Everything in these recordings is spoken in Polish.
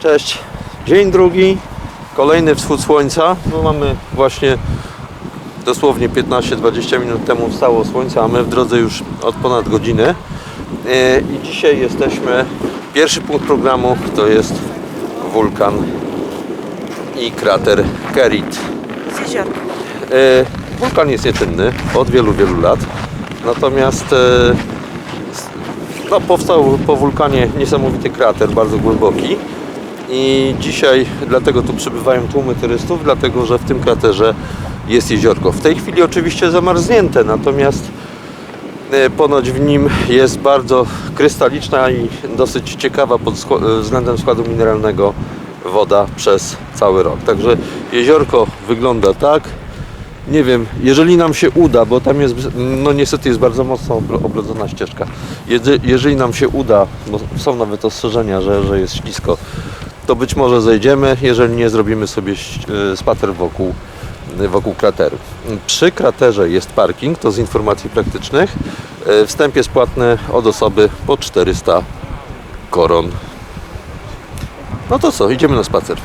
Cześć. Dzień drugi, kolejny wschód słońca. No mamy właśnie dosłownie 15-20 minut temu wstało słońce, a my w drodze już od ponad godziny. E, I dzisiaj jesteśmy, pierwszy punkt programu to jest wulkan i krater Kerit. Z. E, Wulkan jest nieczynny od wielu, wielu lat. Natomiast e, no, powstał po wulkanie niesamowity krater, bardzo głęboki. I dzisiaj dlatego tu przybywają tłumy turystów, dlatego że w tym kraterze jest jeziorko. W tej chwili oczywiście zamarznięte, natomiast e, ponoć w nim jest bardzo krystaliczna i dosyć ciekawa pod skła- względem składu mineralnego woda przez cały rok. Także jeziorko wygląda tak. Nie wiem, jeżeli nam się uda, bo tam jest, no niestety jest bardzo mocno oblo- oblodzona ścieżka. Jeżeli nam się uda, bo są nawet ostrzeżenia, że, że jest ślisko, to być może zejdziemy, jeżeli nie zrobimy sobie e, spacer wokół, wokół krateru. Przy kraterze jest parking, to z informacji praktycznych. E, Wstęp jest płatny od osoby po 400 koron. No to co, idziemy na spacer.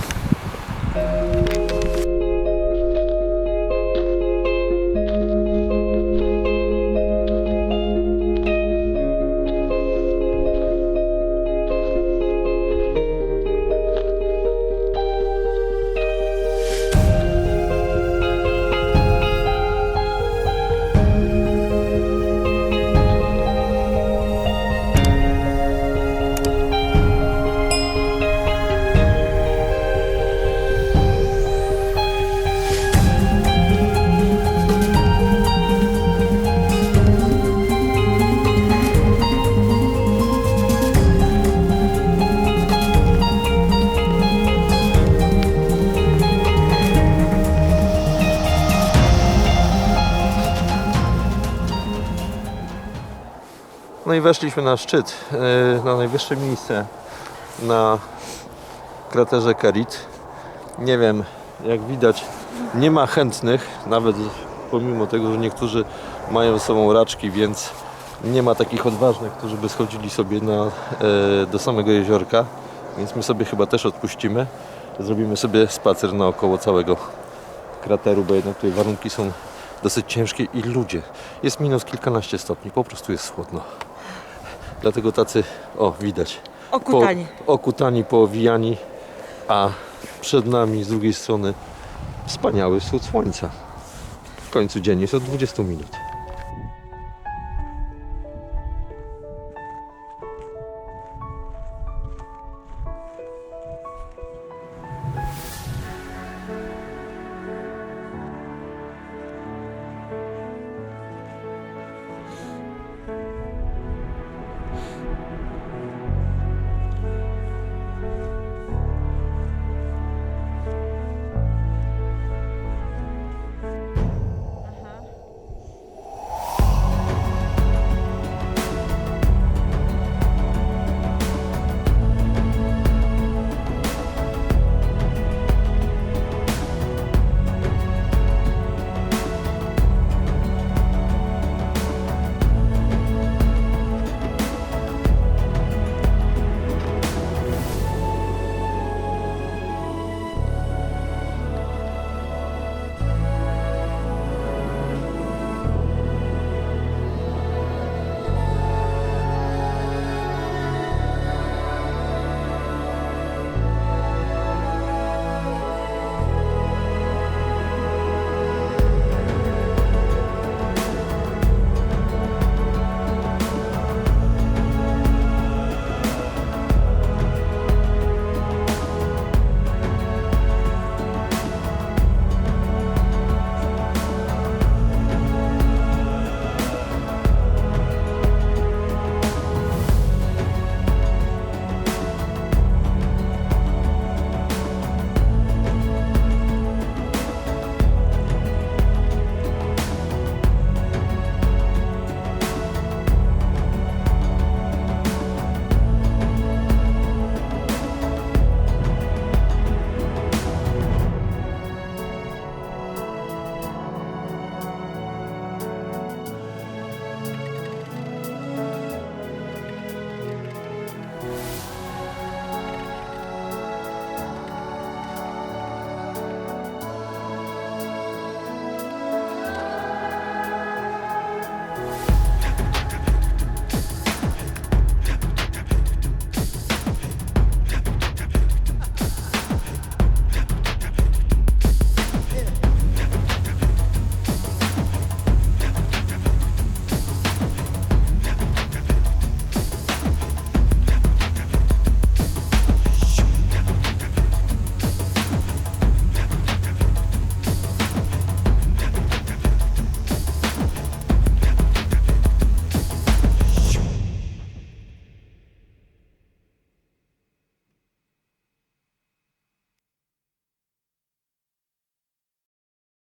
No i weszliśmy na szczyt, e, na najwyższe miejsce na kraterze Kerit. Nie wiem, jak widać, nie ma chętnych, nawet pomimo tego, że niektórzy mają ze sobą raczki, więc nie ma takich odważnych, którzy by schodzili sobie na, e, do samego jeziorka. Więc my sobie chyba też odpuścimy. Zrobimy sobie spacer naokoło całego krateru, bo jednak tutaj warunki są dosyć ciężkie i ludzie. Jest minus kilkanaście stopni, po prostu jest chłodno. Dlatego tacy, o widać, Okutani. po, okutani, poowijani, a przed nami z drugiej strony wspaniały wschód słońca. W końcu dzień jest od 20 minut.